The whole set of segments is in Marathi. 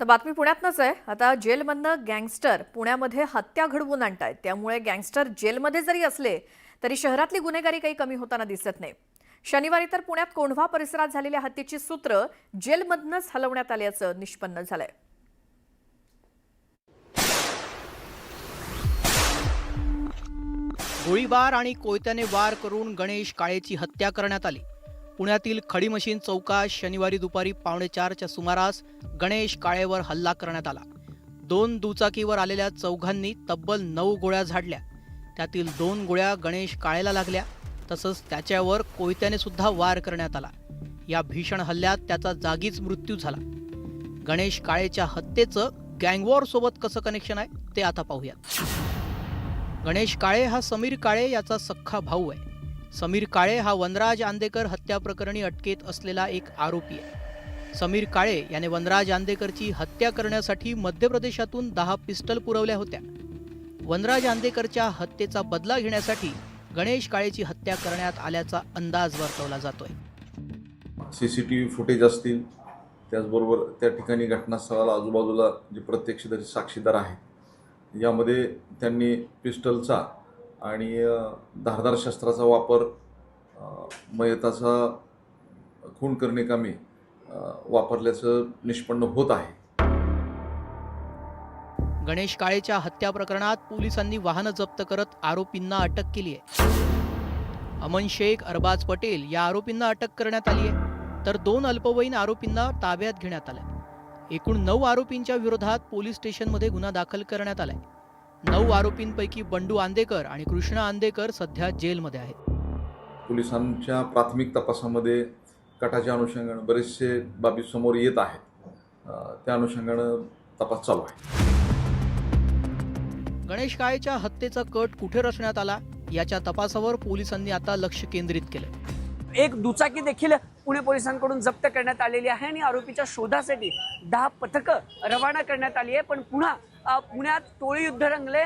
तर बातमी पुण्यातनंच आहे. आता जेलमधनं गँगस्टर पुण्यामध्ये हत्या घडवून आणतायत. त्यामुळे गँगस्टर जेलमध्ये जरी असले तरी शहरातली गुन्हेगारी काही कमी होताना दिसत नाही. शनिवारी तर पुण्यात कोंढवा परिसरात झालेल्या हत्येची सूत्र जेलमधनंच हलवण्यात आल्याचं निष्पन्न झालंय. गोळीबार आणि कोयत्याने वार करून गणेश काळेची हत्या करण्यात आली. पुण्यातील खडी मशीन चौकात शनिवारी दुपारी पावणे चारच्या सुमारास गणेश काळेवर हल्ला करण्यात आला. दोन दुचाकीवर आलेल्या चौघांनी तब्बल नऊ गोळ्या झाडल्या. त्यातील दोन गोळ्या गणेश काळेला लागल्या तसंच त्याच्यावर कोयत्याने सुद्धा वार करण्यात आला. या भीषण हल्ल्यात त्याचा जागीच मृत्यू झाला. गणेश काळेच्या हत्येचं गँगवॉर सोबत कसं कनेक्शन आहे ते आता पाहूयात. गणेश काळे हा समीर काळे याचा सख्खा भाऊ आहे. समीर काळे हा वनराज आंदेकर हत्या प्रकरणी अटकेत असलेला एक आरोपी आहे. समीर काळे याने वनराज आंदेकरची हत्या करण्यासाठी मध्य प्रदेशातून दहा पिस्टल पुरवल्या होत्या. वनराज आंदेकरच्या हत्येचा बदला घेण्यासाठी गणेश काळेची हत्या करण्यात आल्याचा अंदाज वर्तवला जातोय. C C T V footage असतील त्याचबरोबर त्या ठिकाणी घटनास्थळाला आजूबाजूला जे प्रत्यक्षदर्शी साक्षीदार आहेत यामध्ये त्यांनी पिस्टलचा आणि धारदार शस्त्राचा वापर मयताचा खून करणे कामी वापरल्याचं निष्पन्न होत आहे. गणेश काळेच्या हत्या प्रकरणात पोलिसांनी वाहनं जप्त करत आरोपींना अटक केली आहे. अमन शेख अरबाज पटेल या आरोपींना अटक करण्यात आली आहे. तर दोन अल्पवयीन आरोपींना ताब्यात घेण्यात आलंय. एकूण नऊ आरोपींच्या विरोधात पोलीस स्टेशनमध्ये गुन्हा दाखल करण्यात आलाय. नऊ आरोपींपैकी बंडू आंदेकर आणि कृष्णा आंदेकर सध्या जेलमध्ये आहेत. पोलिसांच्या प्राथमिक तपासामध्ये कटाच्या अनुषंगानं बरेचसे बाबी समोर येत आहेत. अ, त्या अनुषंगानं तपास चालू आहे. गणेश काळेच्या हत्येचा कट कुठे रचण्यात आला? याच्या तपासावर पोलिसांनी आता लक्ष केंद्रित केलं एक दुचाकी देखील पुणे पोलिसांकडून जप्त करण्यात आलेली आहे आणि आरोपीच्या शोधासाठी दहा पथकं रवाना करण्यात आली आहे. पण पुन्हा पुण्यात टोळी युद्ध रंगले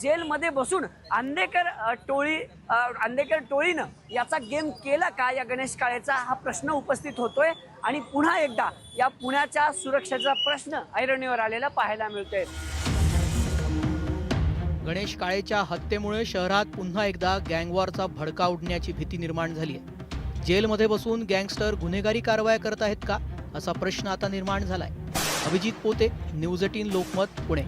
जेलमध्ये बसून आंदेकर टोळी आंदेकर टोळीनं याचा गेम केला का या गणेश काळेचा हा प्रश्न उपस्थित होतोय. आणि पुन्हा एकदा या पुण्याच्या सुरक्षेचा प्रश्न ऐरणीवर आलेला पाहायला मिळतोय. गणेश काळेच्या हत्येमुळे शहरात पुन्हा एकदा गँगवॉरचा भडका उडण्याची भीती निर्माण झाली आहे. जेलमध्ये बसून गँगस्टर गुन्हेगारी कारवाया करत आहेत का? असा प्रश्न आता निर्माण झालाय. अभिजित पोते न्यूज एटीन लोकमत पुणे.